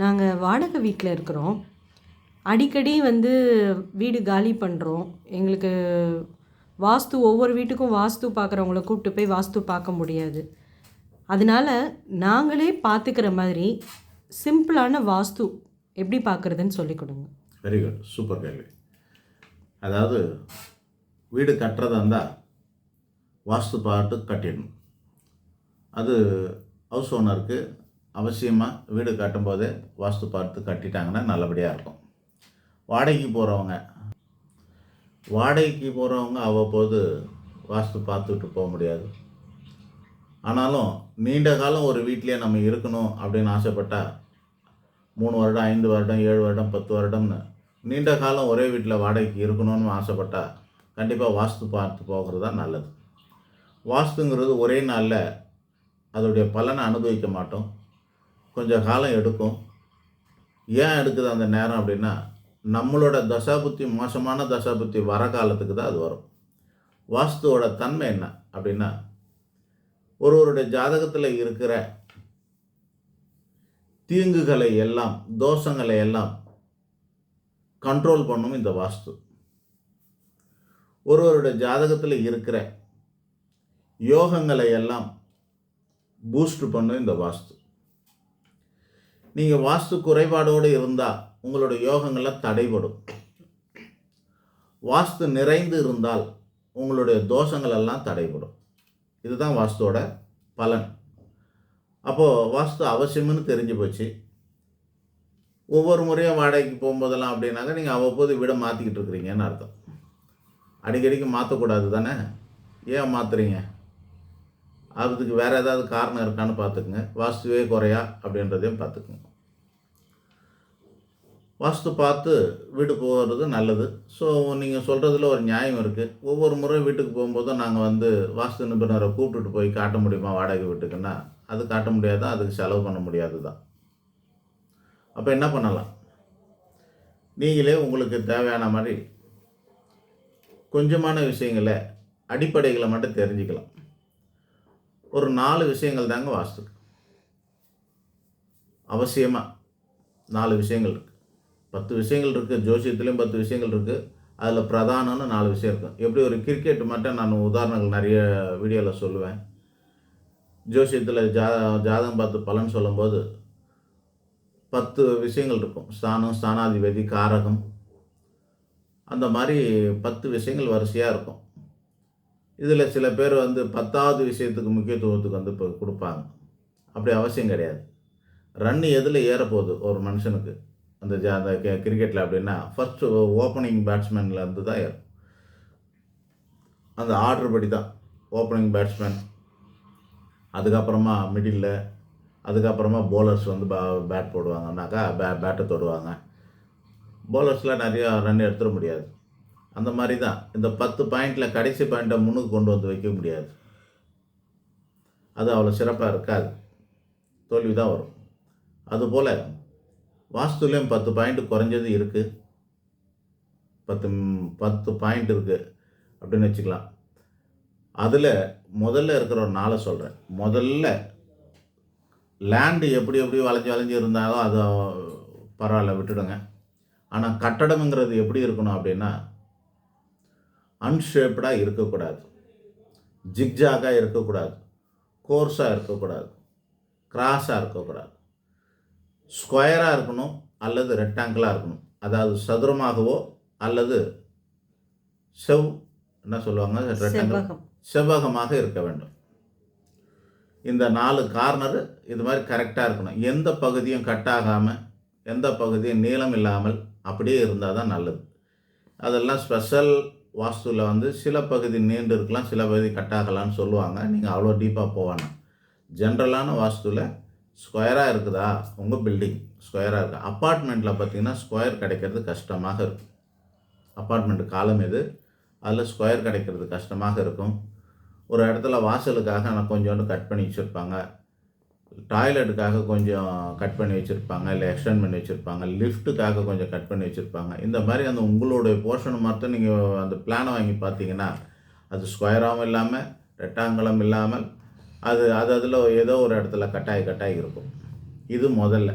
நாங்கள் வாடகை வீட்டில் இருக்கிறோம். அடிக்கடி வந்து வீடு காலி பண்ணுறோம் எங்களுக்கு வாஸ்து ஒவ்வொரு வீட்டுக்கும் வாஸ்து பார்க்குறவங்கள கூப்பிட்டு போய் வாஸ்து பார்க்க முடியாது. அதனால நாங்களே பார்த்துக்கிற மாதிரி சிம்பிளான வாஸ்து எப்படி பார்க்குறதுன்னு சொல்லிக் கொடுங்க. வெரி குட் சூப்பர் கேள்வி. அதாவது வீடு கட்டுறதா இருந்தால் வாஸ்து பார்த்து கட்டிடணும். அது ஹவுஸ் ஓனருக்கு அவசியமாக வீடு கட்டும்போதே வாஸ்து பார்த்து கட்டிட்டாங்கன்னா நல்லபடியாக இருக்கும். வாடகைக்கு போகிறவங்க வாடகைக்கு போகிறவங்க அவ்வப்போது வாஸ்து பார்த்துட்டு போக முடியாது. ஆனாலும் நீண்ட காலம் ஒரு வீட்டிலே நம்ம இருக்கணும் அப்படின்னு ஆசைப்பட்டால் மூணு வருடம் ஐந்து வருடம் ஏழு வருடம் பத்து வருடம்னு நீண்ட காலம் ஒரே வீட்டில் வாடகைக்கு இருக்கணும்னு ஆசைப்பட்டால் கண்டிப்பாக வாஸ்து பார்த்து போகிறது தான் நல்லது. வாஸ்துங்கிறது ஒரே நாளில் அதோடைய பலனை அனுபவிக்க மாட்டோம். கொஞ்சம் காலம் எடுக்கும். ஏன் எடுக்குது அந்த நேரம் அப்படின்னா நம்மளோட தசாபுத்தி மோசமான தசாபுத்தி வர காலத்துக்கு தான் அது வரும். வாஸ்துவோட தன்மை என்ன அப்படின்னா ஒருவருடைய ஜாதகத்தில் இருக்கிற தீங்குகளை எல்லாம் தோஷங்களை எல்லாம் கண்ட்ரோல் பண்ணும் இந்த வாஸ்து. ஒருவருடைய ஜாதகத்தில் இருக்கிற யோகங்களை எல்லாம் பூஸ்ட் பண்ணும் இந்த வாஸ்து. நீங்கள் வாஸ்து குறைபாடோடு இருந்தால் உங்களோட யோகங்கள்லாம் தடைபடும். வாஸ்து நிறைந்து இருந்தால் உங்களுடைய தோஷங்கள் எல்லாம் தடைபடும். இதுதான் வாஸ்துவோட பலன். அப்போது வாஸ்து அவசியம்னு தெரிஞ்சு போச்சு. ஒவ்வொரு முறையும் வாடகைக்கு போகும்போதெல்லாம் அப்படின்னாக்க நீங்கள் அவ்வப்போது வீடை மாற்றிக்கிட்டு இருக்கிறீங்கன்னு அர்த்தம். அடிக்கடிக்கு மாற்றக்கூடாது தானே? ஏன் மாற்றுறீங்க அதுக்கு வேறு ஏதாவது காரணம் இருக்கான்னு பார்த்துக்குங்க. வாஸ்துவே குறையா அப்படின்றதையும் பார்த்துக்குங்க. வாஸ்து பார்த்து வீடு போகிறது நல்லது. ஸோ நீங்கள் சொல்கிறதுல ஒரு நியாயம் இருக்குது ஒவ்வொரு முறை வீட்டுக்கு போகும்போதும் நாங்கள் வந்து வாஸ்து நிபுணரை கூப்பிட்டுட்டு போய் காட்ட முடியுமா வாடகை வீட்டுக்குன்னா? அது காட்ட முடியாது? அதுக்கு செலவு பண்ண முடியாது தான். அப்போ என்ன பண்ணலாம்? நீங்களே உங்களுக்கு தேவையான மாதிரி கொஞ்சமான விஷயங்களை அடிப்படைகளை மட்டும் தெரிஞ்சுக்கலாம். ஒரு நாலு விஷயங்கள் தாங்க வாஸ்து. அவசியமாக நாலு விஷயங்கள் இருக்குது பத்து விஷயங்கள் இருக்குது ஜோசியத்துலேயும் பத்து விஷயங்கள் இருக்குது அதில் பிரதானம்னு நாலு விஷயம் இருக்கும் எப்படி ஒரு கிரிக்கெட் மட்டும் நான் உதாரணங்கள் நிறைய வீடியோவில் சொல்லுவேன். ஜோசியத்தில் ஜா ஜாதகம் பார்த்து பலன் சொல்லும்போது பத்து விஷயங்கள் இருக்கும். ஸ்தானம் ஸ்தானாதிபதி காரகம். அந்த மாதிரி பத்து விஷயங்கள் வரிசையாக இருக்கும். இதில் சில பேர் வந்து பத்தாவது விஷயத்துக்கு முக்கியத்துவத்துக்கு வந்து இப்போ கொடுப்பாங்க. அப்படி அவசியம் கிடையாது. ரன் எதில் ஏறப்போகுது ஒரு மனுஷனுக்கு? அந்த ஜா அந்த கிரிக்கெட்டில் அப்படின்னா ஃபஸ்ட்டு ஓப்பனிங் பேட்ஸ்மேனில் இருந்து தான் அந்த ஆர்டர் படி தான் ஓப்பனிங் பேட்ஸ்மேன் அதுக்கப்புறமா மிடில் அதுக்கப்புறமா போலர்ஸ் வந்து பா பேட் போடுவாங்கன்னாக்கா பே பேட்டை தொடுவாங்க. போலர்ஸ்லாம் நிறையா ரன் எடுத்துட முடியாது. அந்த மாதிரி தான் இந்த பத்து பாயிண்டில் கடைசி பாயிண்ட்டை முன்னுக்கு கொண்டு வந்து வைக்க முடியாது. அது அவ்வளோ சிறப்பாக இருக்காது. தோல்வி தான் வரும். அதுபோல் வாஸ்துலேயும் பத்து பாயிண்ட் குறைஞ்சது இருக்குது பத்து பத்து பாயிண்ட் இருக்குது அப்படின்னு வச்சுக்கலாம். அதில் முதல்ல இருக்கிற ஒரு நாளை சொல்கிறேன் முதல்ல லேண்டு எப்படி எப்படி வளைஞ்சு வளைஞ்சு இருந்தாலும் அது பரவாயில்ல விட்டுடுங்க. ஆனால் கட்டடம்ங்கிறது எப்படி இருக்கணும் அப்படின்னா அன்ஷேப்டாக இருக்கக்கூடாது. ஜிக்ஜாகாக இருக்கக்கூடாது. கோர்ஸாக இருக்கக்கூடாது. கிராஸாக இருக்கக்கூடாது. ஸ்கொயராக இருக்கணும் அல்லது ரெக்டாங்கிளாக இருக்கணும். அதாவது சதுரமாகவோ அல்லது செவ் என்ன சொல்லுவாங்க? ரெக்டாங்கிள். செவ்வகம். செவ்வகமாக இருக்க வேண்டும். இந்த நாலு கார்னர் இது மாதிரி கரெக்டாக இருக்கணும். எந்த பகுதியும் கட் ஆகாமல் எந்த பகுதியும் நீளம் இல்லாமல் அப்படியே இருந்தால் தான் நல்லது. அதெல்லாம் ஸ்பெஷல் வாஸ்துவில் வந்து சில பகுதி நீண்டு இருக்கலாம் சில பகுதி கட் ஆகலாம்னு சொல்லுவாங்க. நீங்கள் அவ்வளோ டீப்பாக போவாங்க ஜென்ரலான வாஸ்துவில் ஸ்கொயராக இருக்குதா? உங்கள் பில்டிங் ஸ்கொயராக இருக்குது அப்பார்ட்மெண்ட்டில் பார்த்தீங்கன்னா ஸ்கொயர் கிடைக்கிறது கஷ்டமாக இருக்கும். அப்பார்ட்மெண்ட் காலம் இது அதில் ஸ்கொயர் கிடைக்கிறது கஷ்டமாக இருக்கும். ஒரு இடத்துல வாசலுக்காக நான் கொஞ்சோண்டு கட் பண்ணி வச்சுருப்பாங்க. டாய்லெட்டுக்காக கொஞ்சம் கட் பண்ணி வச்சுருப்பாங்க. இல்லை எக்ஸ்டெண்ட் பண்ணி வச்சுருப்பாங்க. லிஃப்ட்டுக்காக கொஞ்சம் கட் பண்ணி வச்சுருப்பாங்க. இந்த மாதிரி அந்த உங்களுடைய போர்ஷனை மட்டும் நீங்கள் அந்த பிளானை வாங்கி பார்த்தீங்கன்னா அது ஸ்கொயராகவும் இல்லாமல் ரெக்டாங்குளம் இல்லாமல் அது அது அதில் ஏதோ ஒரு இடத்துல கட்டாய் கட்டாய் இருக்கும். இது முதல்ல.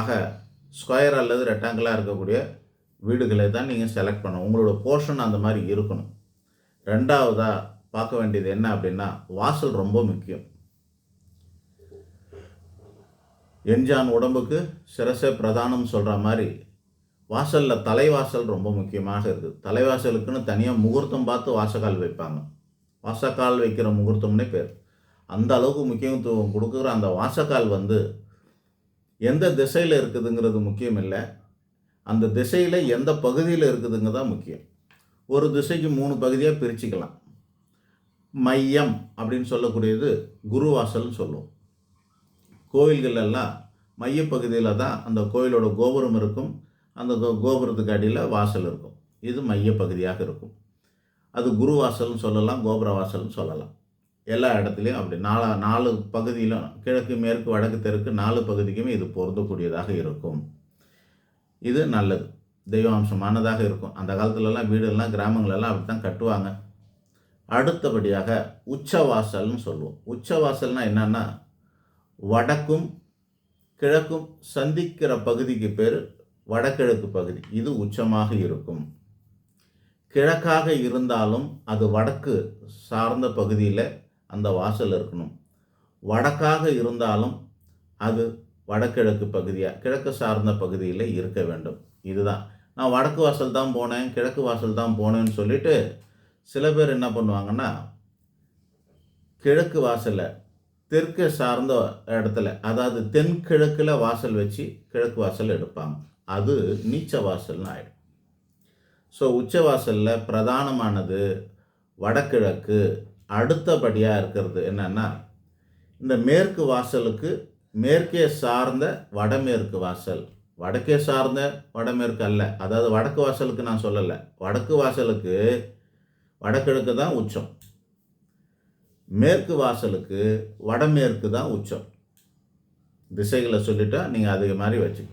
ஆக ஸ்கொயர் அல்லது ரெக்டாங்கிளாக இருக்கக்கூடிய வீடுகளை தான் நீங்கள் செலக்ட் பண்ணணும். உங்களோட போர்ஷன் அந்த மாதிரி இருக்கணும். ரெண்டாவதாக பார்க்க வேண்டியது என்ன அப்படின்னா வாசல் ரொம்ப முக்கியம். எஞ்சான் உடம்புக்கு சிரச பிரதானம் சொல்கிற மாதிரி வாசலில் தலைவாசல் ரொம்ப முக்கியமாக இருக்குது தலைவாசலுக்குன்னு தனியாக முகூர்த்தம் பார்த்து வாசக்கால் வைப்பாங்க. வாசக்கால் வைக்கிற முகூர்த்தம்னே பேர். அந்த அளவுக்கு முக்கியத்துவம் கொடுக்குற அந்த வாசக்கால் வந்து எந்த திசையில் இருக்குதுங்கிறது முக்கியம் இல்லை. அந்த திசையில் எந்த பகுதியில் இருக்குதுங்க தான் முக்கியம். ஒரு திசைக்கு மூணு பகுதியாக பிரிச்சுக்கலாம். மையம் அப்படின்னு சொல்லக்கூடியது குருவாசல்னு சொல்லுவோம். கோவில்களெல்லாம் மையப்பகுதியில் தான் அந்த கோயிலோட கோபுரம் இருக்கும். அந்த கோ- கோபுரத்துக்கு அடியில் வாசல் இருக்கும். இது மையப்பகுதியாக இருக்கும். அது குருவாசல்னு சொல்லலாம் கோபுர வாசல்னு சொல்லலாம். எல்லா இடத்துலையும் அப்படி. நாலா நாலு பகுதியிலும் கிழக்கு மேற்கு வடக்கு தெற்கு நாலு பகுதிக்குமே இது பொருந்தக்கூடியதாக இருக்கும். இது நல்லது. தெய்வாம்சமானதாக இருக்கும். அந்த காலத்துலலாம் வீடெல்லாம் கிராமங்களெல்லாம் அப்படி தான் கட்டுவாங்க. அடுத்தபடியாக உச்சவாசல்னு சொல்லுவோம். உச்சவாசல்னால் என்னென்னா வடக்கும் கிழக்கும் சந்திக்கிற பகுதிக்கு பேர் வடகிழக்கு பகுதி. இது உச்சமாக இருக்கும். கிழக்காக இருந்தாலும் அது வடக்கு சார்ந்த பகுதியில் அந்த வாசல் இருக்கணும். வடக்காக இருந்தாலும் அது வடகிழக்கு பகுதியாக கிழக்கு சார்ந்த பகுதியில் இருக்க வேண்டும். இதுதான். நான் வடக்கு வாசல் தான் போனேன் கிழக்கு வாசல் தான் போனேன்னு சொல்லிட்டு சில பேர் என்ன பண்ணுவாங்கன்னா கிழக்கு வாசலை தெற்கு சார்ந்த இடத்துல அதாவது தென்கிழக்கில் வாசல் வச்சு கிழக்கு வாசல் எடுப்பாங்க. அது நீச்ச வாசல்னு ஆகிடும் ஸோ உச்ச வாசலில் பிரதானமானது வடகிழக்கு அடுத்தபடியாக இருக்கிறது என்னென்னா இந்த மேற்கு வாசலுக்கு மேற்கே சார்ந்த வடமேற்கு வாசல். வடக்கே சார்ந்த வடமேற்கு அல்ல. அதாவது வடக்கு வாசலுக்கு நான் சொல்லலை. வடக்கு வாசலுக்கு வடகிழக்கு தான் உச்சம். மேற்கு வாசலுக்கு வடமேற்கு தான் உச்சம். திசைகளை சொல்லிட்டா நீங்கள் அது மாதிரி வச்சு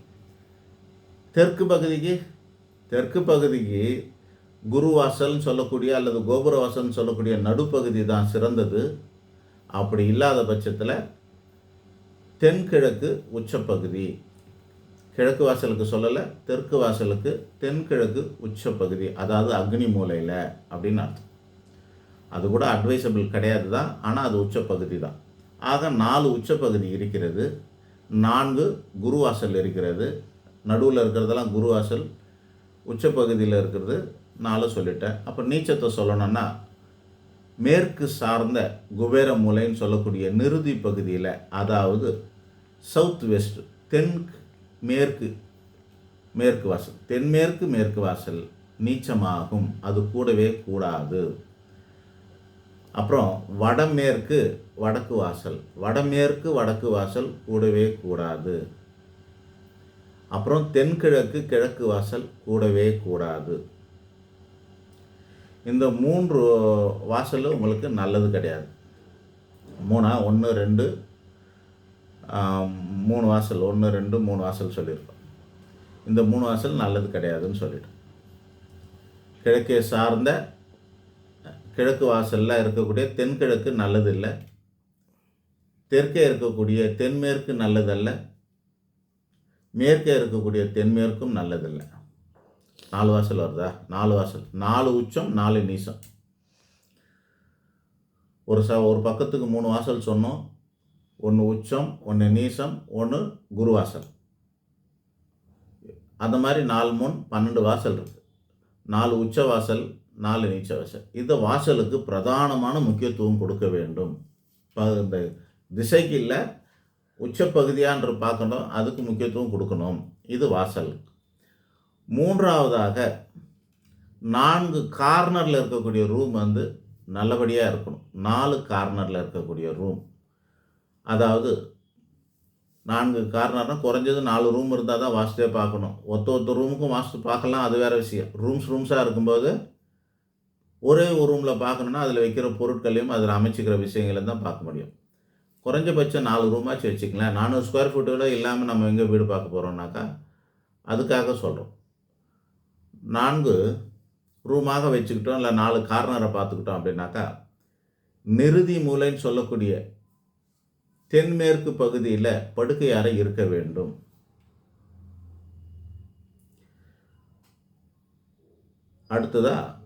தெற்கு பகுதிக்கு தெற்கு பகுதிக்கு குருவாசல்னு சொல்லக்கூடிய அல்லது கோபுரவாசல்னு சொல்லக்கூடிய நடுப்பகுதி தான் சிறந்தது. அப்படி இல்லாத பட்சத்தில் தென்கிழக்கு உச்சப்பகுதி. கிழக்கு வாசலுக்கு சொல்லலை தெற்கு வாசலுக்கு தென்கிழக்கு உச்சப்பகுதி அதாவது அக்னி மூலையில் அப்படின்னு அர்த்தம். அது கூட அட்வைசபிள் கிடையாது தான் ஆனால் அது உச்சப்பகுதி தான். ஆக நாலு உச்சப்பகுதி இருக்கிறது நான்கு குருவாசல் இருக்கிறது. நடுவில் இருக்கிறதெல்லாம் குருவாசல் உச்சப்பகுதியில் இருக்கிறது நாலு சொல்லிட்டேன். அப்போ நீச்சத்தை சொல்லணும்னா மேற்கு சார்ந்த குபேர மூலைன்னு சொல்லக்கூடிய நிறுதி பகுதியில் அதாவது சவுத் வெஸ்ட் தென் மேற்கு மேற்கு வாசல் தென்மேற்கு மேற்கு வாசல் நீச்சமாகும். அது கூடவே கூடாது. அப்புறம் வடமேற்கு வடக்கு வாசல் வடமேற்கு வடக்கு வாசல் கூடவே கூடாது. அப்புறம் தென்கிழக்கு கிழக்கு வாசல் கூடவே கூடாது. இந்த மூன்று வாசலும் உங்களுக்கு நல்லது கிடையாது. மூணா ஒன்று ரெண்டு மூணு வாசல் ஒன்று ரெண்டு மூணு வாசல் சொல்லியிருக்கோம். இந்த மூணு வாசல் நல்லது கிடையாதுன்னு சொல்லிட்டோம். கிழக்கே சார்ந்த கிழக்கு வாசலில் இருக்கக்கூடிய தென்கிழக்கு நல்லது இல்லை. தெற்கே இருக்கக்கூடிய தென்மேற்கு நல்லதல்ல மேற்கே இருக்கக்கூடிய தென்மேற்கும் நல்லதில்லை நாலு வாசல் வருதா? நாலு வாசல். நாலு உச்சம் நாலு நீசம். ஒரு ச ஒரு பக்கத்துக்கு மூணு வாசல் சொன்னோம். ஒன்று உச்சம் ஒன்று நீசம் ஒன்று குருவாசல் அந்த மாதிரி நாலு மூணு பன்னெண்டு வாசல் இருக்குது நாலு உச்ச வாசல் நாலு நீச்ச வாசல். இந்த வாசலுக்கு பிரதானமான முக்கியத்துவம் கொடுக்க வேண்டும். இந்த திசைக்கு இல்லை உச்சப்பகுதியான்று பார்க்கணும் அதுக்கு முக்கியத்துவம் கொடுக்கணும். இது வாசல். மூன்றாவதாக நான்கு கார்னரில் இருக்கக்கூடிய ரூம் வந்து நல்லபடியாக இருக்கணும். நாலு கார்னரில் இருக்கக்கூடிய ரூம் அதாவது நான்கு கார்னர்னா குறைஞ்சது நாலு ரூம் இருந்தால் தான் வாஸ்டே பார்க்கணும். ஒத்த ஒத்த ரூமுக்கும் வாஸ்து பார்க்கலாம் அது வேறு விஷயம். ரூம்ஸ் ரூம்ஸாக இருக்கும்போது ஒரே ஒரு ரூமில் பார்க்கணுன்னா அதில் வைக்கிற பொருட்களையும் அதில் அமைச்சிக்கிற விஷயங்களையும் தான் பார்க்க முடியும். குறைஞ்சபட்சம் நாலு ரூமாச்சும் வச்சுக்கலாம் நானூறு ஸ்கொயர் ஃபீட்டோட இல்லாமல் நம்ம எங்கே வீடு பார்க்க போகிறோம்னாக்கா அதுக்காக சொல்கிறோம் நான்கு ரூமாக வச்சுக்கிட்டோம் இல்லை நாலு கார்னரை பார்த்துக்கிட்டோம் அப்படின்னாக்கா நிறுதி மூலைன்னு சொல்லக்கூடிய தென்மேற்கு பகுதியில் படுக்கை அறை இருக்க வேண்டும். அடுத்ததாக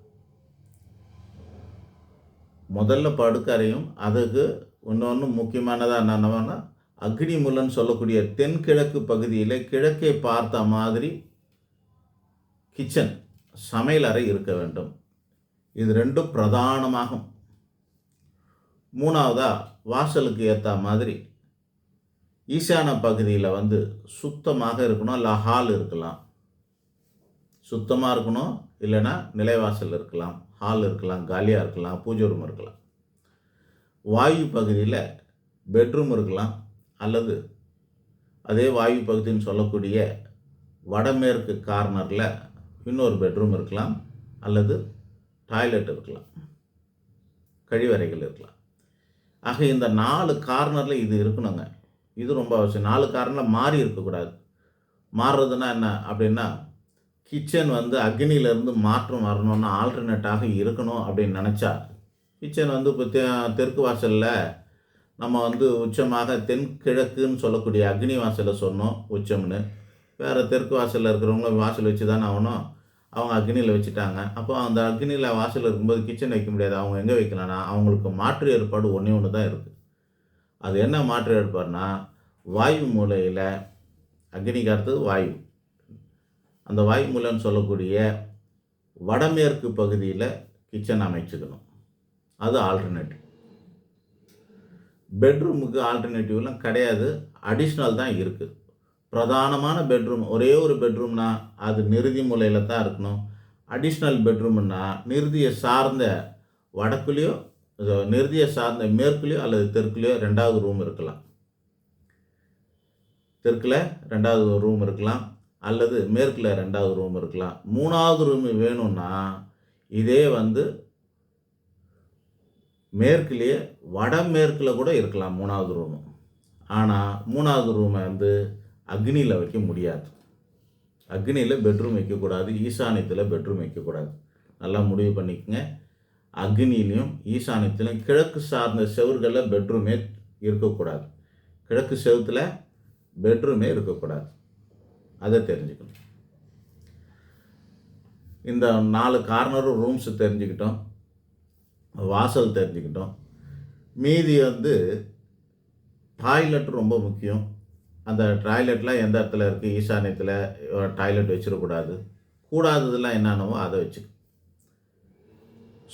முதல்ல படுக்கறையும் அதுக்கு இன்னொன்று முக்கியமானதாக என்னென்னவானா அக்னி முலன்னு சொல்லக்கூடிய தென்கிழக்கு பகுதியில் கிழக்கை பார்த்த மாதிரி கிச்சன் சமையலறை இருக்க வேண்டும். இது ரெண்டும் பிரதானமாகும். மூணாவதாக வாசலுக்கு ஏற்ற மாதிரி ஈசான பகுதியில் வந்து சுத்தமாக இருக்கணும் இல்லை ஹால் இருக்கலாம். சுத்தமாக இருக்கணும் இல்லைன்னா நிலைவாசல் இருக்கலாம் ஹால் இருக்கலாம் காலியாக இருக்கலாம் பூஜை ரூம் இருக்கலாம். வாயு பகுதியில் பெட்ரூம் இருக்கலாம் அல்லது அதே வாயு பகுதின்னு சொல்லக்கூடிய வடமேற்கு கார்னரில் இன்னொரு பெட்ரூம் இருக்கலாம் அல்லது டாய்லெட் இருக்கலாம் கழிவறைகள் இருக்கலாம். ஆக இந்த நாலு கார்னரில் இது இருக்கணுங்க. இது ரொம்ப அவசியம். நாலு கார்னரில் மாறி இருக்கக்கூடாது. மாறுறதுனா என்ன அப்படின்னா கிச்சன் வந்து அக்னியிலேருந்து மாற்றம் வரணும்னா ஆல்டர்னேட்டாக இருக்கணும் அப்படின்னு நினச்சா கிச்சன் வந்து இப்போ தெ தெற்கு வாசலில் நம்ம வந்து உச்சமாக தென்கிழக்குன்னு சொல்லக்கூடிய அக்னி வாசலை சொன்னோம் உச்சம்னு. வேறு தெற்கு வாசலில் இருக்கிறவங்கள வாசல் வச்சு தானே ஆகணும். அவங்க அக்னியில் வச்சுட்டாங்க. அப்போ அந்த அக்னியில் வாசல் இருக்கும்போது கிச்சன் வைக்க முடியாது. அவங்க எங்கே வைக்கலாம்னா அவங்களுக்கு மாற்று ஏற்பாடு ஒன்றே ஒன்று தான் இருக்குது அது என்ன மாற்று ஏற்பாடுனா வாயு மூலையில் அக்னிக்கு அடுத்தது வாயு. அந்த வாயு மூலைன்னு சொல்லக்கூடிய வடமேற்கு பகுதியில் கிச்சன் அமைச்சுக்கணும். அது ஆல்டர்னேட்டிவ் பெட்ரூமுக்கு ஆல்டர்னேட்டிவ்லாம் கிடையாது. அடிஷ்னல் தான் இருக்குது பிரதானமான பெட்ரூம் ஒரே ஒரு பெட்ரூம்னா அது நிறுதி மூலையில் தான் இருக்கணும். அடிஷ்னல் பெட்ரூம்னா நிறுதியை சார்ந்த வடக்குலேயோ நிறுதியை சார்ந்த மேற்குலேயோ அல்லது தெற்குலேயோ ரெண்டாவது ரூம் இருக்கலாம். தெற்கில் ரெண்டாவது ரூம் இருக்கலாம் அல்லது மேற்கில் ரெண்டாவது ரூம் இருக்கலாம். மூணாவது ரூம் வேணும்னா இதே வந்து மேற்குலேயே வடமேற்கில் கூட இருக்கலாம் மூணாவது ரூமு ஆனால் மூணாவது ரூமை வந்து அக்னியில் வைக்க முடியாது. அக்னியில் பெட்ரூம் வைக்கக்கூடாது ஈசானியத்தில் பெட்ரூம் வைக்கக்கூடாது. நல்லா முடிவு பண்ணிக்கங்க. அக்னிலையும் ஈசானியத்திலையும் கிழக்கு சார்ந்த செவர்களில் பெட்ரூமே இருக்கக்கூடாது. கிழக்கு செவுத்தில் பெட்ரூமே இருக்கக்கூடாது. அதை தெரிஞ்சுக்கணும். இந்த நாலு கார்னரும் ரூம்ஸ் தெரிஞ்சுக்கிட்டோம். வாசல் தெரிஞ்சுக்கிட்டோம். மீதி வந்து டாய்லெட் ரொம்ப முக்கியம். அந்த டாய்லெட்லாம் எந்த இடத்துல இருக்குது ஈசானியத்தில் டாய்லெட் வச்சிடக்கூடாது. கூடாததெல்லாம் என்னென்னவோ அதை வச்சு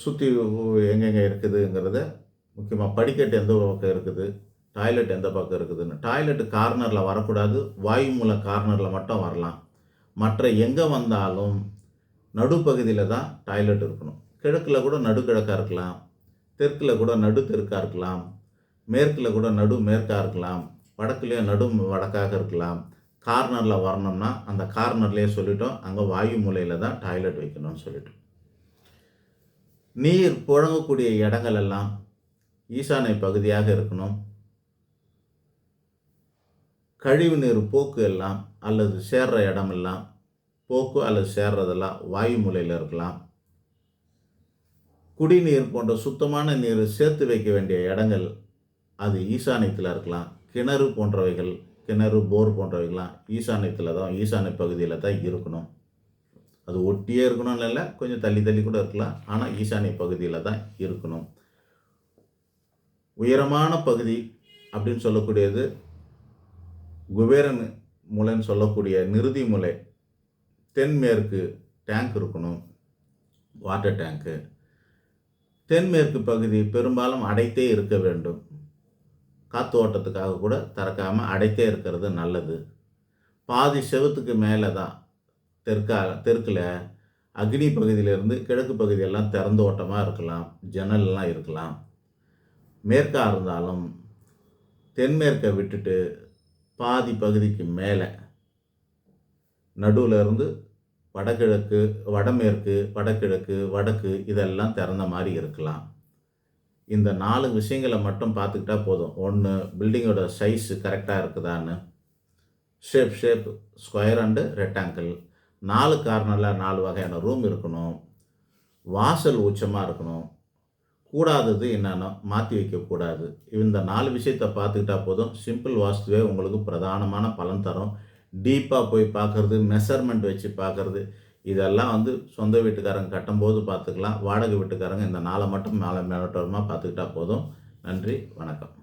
சுற்றி எங்கெங்கே இருக்குதுங்கிறத முக்கியமாக படிக்கட்டு எந்த பக்கம் இருக்குது? டாய்லெட் எந்த பக்கம் இருக்குதுன்னு. டாய்லெட் கார்னரில் வரக்கூடாது. வாயு மூல கார்னரில் மட்டும் வரலாம். மற்ற எங்கே வந்தாலும் நடுப்பகுதியில் தான் டாய்லெட் இருக்கணும். கிழக்கில் கூட நடுக்கிழக்காக இருக்கலாம். தெற்கில் கூட நடு தெற்காக இருக்கலாம். மேற்கில் கூட நடு மேற்காக இருக்கலாம். வடக்குலேயே நடு வடக்காக இருக்கலாம். கார்னரில் வரணும்னா அந்த கார்னர்லேயே சொல்லிட்டோம். அங்கே வாயு மூலையில் தான் டாய்லெட் வைக்கணும்னு சொல்லிட்டோம். நீர் புழங்கக்கூடிய இடங்கள் எல்லாம் ஈசானை பகுதியாக இருக்கணும். கழிவு நீர் போக்கு எல்லாம் அல்லது சேர்ற இடமெல்லாம் போக்கு அல்லது சேர்றதெல்லாம் வாயு மூலையில் இருக்கலாம். குடிநீர் போன்ற சுத்தமான நீர் சேர்த்து வைக்க வேண்டிய இடங்கள் அது ஈசானியத்தில் இருக்கலாம். கிணறு போன்றவைகள் கிணறு போர் போன்றவைகள்லாம் ஈசானியத்தில் தான் ஈசானிய பகுதியில் தான் இருக்கணும். அது ஒட்டியே இருக்கணும்னு இல்லை கொஞ்சம் தள்ளி தள்ளி கூட இருக்கலாம். ஆனால் ஈசானிய பகுதியில் தான் இருக்கணும். உயரமான பகுதி அப்படின்னு சொல்லக்கூடியது குபேரன் முலைன்னு சொல்லக்கூடிய நிறுதி முலை. தென்மேற்கு டேங்க் இருக்கணும். Water tank. தென்மேற்கு பகுதி பெரும்பாலும் அடைத்தே இருக்க வேண்டும். காற்று ஓட்டத்துக்காக கூட திறக்காமல் அடைத்தே இருக்கிறது நல்லது. பாதி செவத்துக்கு மேலே தான் தெற்கா தெற்கில் அக்னி பகுதியிலேருந்து கிழக்கு பகுதியெல்லாம் திறந்த ஓட்டமாக இருக்கலாம். ஜன்னல்லாம் இருக்கலாம். மேற்காக இருந்தாலும் தென்மேற்கை விட்டுட்டு பாதி பகுதிக்கு மேலே நடுவில் இருந்து வடகிழக்கு வடமேற்கு வடகிழக்கு வடக்கு இதெல்லாம் திறந்த மாதிரி இருக்கலாம். இந்த நாலு விஷயங்களை மட்டும் பார்த்துக்கிட்டா போதும். ஒன்று பில்டிங்கோட சைஸு கரெக்டாக இருக்குதான்னு. Shape shape square and rectangle நாலு கார்னரில் நாலு வகையான ரூம் இருக்கணும். வாசல் உச்சமாக இருக்கணும். கூடாதது என்னென்ன மாற்றி வைக்கக்கூடாது. இந்த நாலு விஷயத்தை பார்த்துக்கிட்டா போதும். சிம்பிள் வாஸ்துவே உங்களுக்கு பிரதானமான பலன் தரும். டீப்பாக போய் பார்க்குறது மெஷர்மெண்ட் வச்சு பார்க்குறது இதெல்லாம் வந்து சொந்த வீட்டுக்காரங்க கட்டும்போது பார்த்துக்கலாம். வாடகை வீட்டுக்காரங்க இந்த நாளை மட்டும் மேலே மேலோட்டமாக பார்த்துக்கிட்டா போதும். நன்றி வணக்கம்.